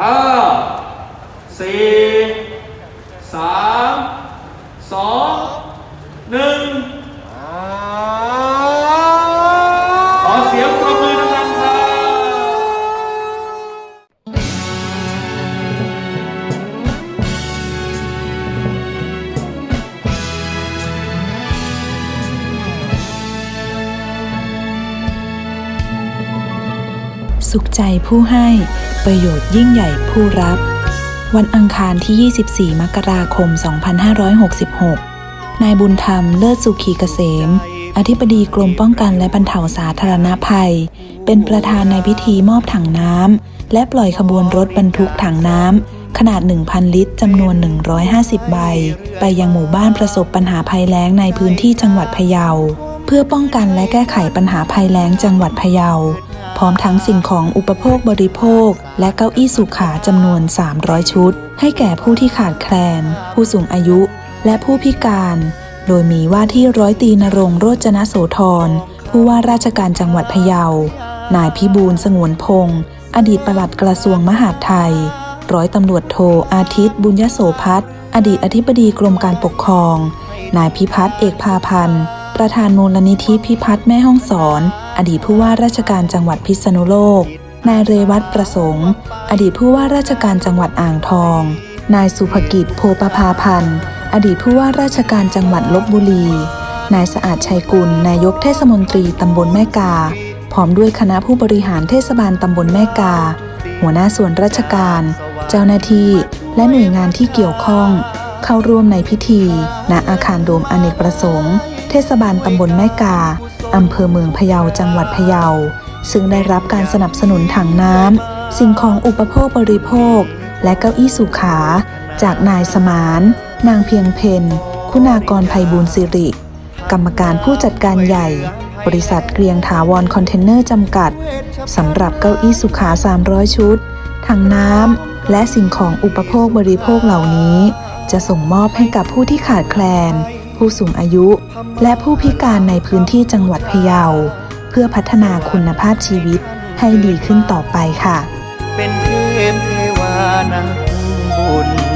ห้าสี่สามสองหนึ่ง สุขใจผู้ให้ ประโยชน์ยิ่งใหญ่ผู้รับ วันอังคารที่ 24 มกราคม 2566 นายบุญธรรมเลิศสุขีเกษม อธิบดีกรมป้องกันและบรรเทาสาธารณภัย เป็นประธานในพิธีมอบถังน้ำ และปล่อยขบวนรถบรรทุกถังน้ำ ขนาด 1,000 ลิตรจำนวน 150 ใบ ไปยังหมู่บ้านประสบปัญหาภัยแล้งในพื้นที่จังหวัดพะเยา เพื่อป้องกันและแก้ไขปัญหาภัยแล้งจังหวัดพะเยา พร้อมทั้งสิ่งของอุปโภคบริโภค และเก้าอี้สุขาจำนวน 300 ชุด ให้แก่ผู้ที่ขาดแคลน ผู้สูงอายุ และผู้พิการ โดยมีว่าที่ร้อยตีนรงโรจนโสธรผู้ว่าราชการจังหวัดพะเยา นายพิบูลสงวนพงศ์อดีตปลัดกระทรวงมหาดไทย ร้อยตำรวจโทอาทิตย์ บุญยโสพัฒน์อดีตอธิบดีกรมการปกครอง นายพิพัฒน์เอกพาพันธ์ ประธานมูลนิธิพิพัฒน์แม่ห้องสอน อดีตผู้ว่าราชการจังหวัดพิษณุโลก นายเรวัตประสงค์ อดีตผู้ว่าราชการจังหวัดอ่างทอง นายสุภกิจโพประภาพันธ์ อดีตผู้ว่าราชการจังหวัดลบบุรี นายสะอาดชัยกุล นายกเทศมนตรีตำบลแม่กา พร้อมด้วยคณะผู้บริหารเทศบาลตำบลแม่กา หัวหน้าส่วนราชการ เจ้าหน้าที่ และหน่วยงานที่เกี่ยวข้อง เข้าร่วมในพิธี ณอาคารโดมอเนกประสงค์ เทศบาลตำบลแม่กา อำเภอเมืองพะเยาจังหวัดพะเยา ซึ่งได้รับการสนับสนุนถังน้ำ สิ่งของอุปโภคบริโภค และเก้าอี้สุขา จากนายสมาน นางเพียงเพนคุณากรภัยบูลสิริ กรรมการผู้จัดการใหญ่ บริษัทเกรียงถาวรคอนเทนเนอร์จำกัดสำหรับเก้าอี้สุขา 300 ชุด ถังน้ำ และสิ่งของอุปโภคบริโภคเหล่านี้ จะส่งมอบให้กับผู้ที่ขาดแคลน ผู้สูงอายุ และผู้พิการในพื้นที่จังหวัดพะเยา เพื่อพัฒนาคุณภาพชีวิตให้ดีขึ้นต่อไปค่ะ เป็นเทพเทวานักบุญ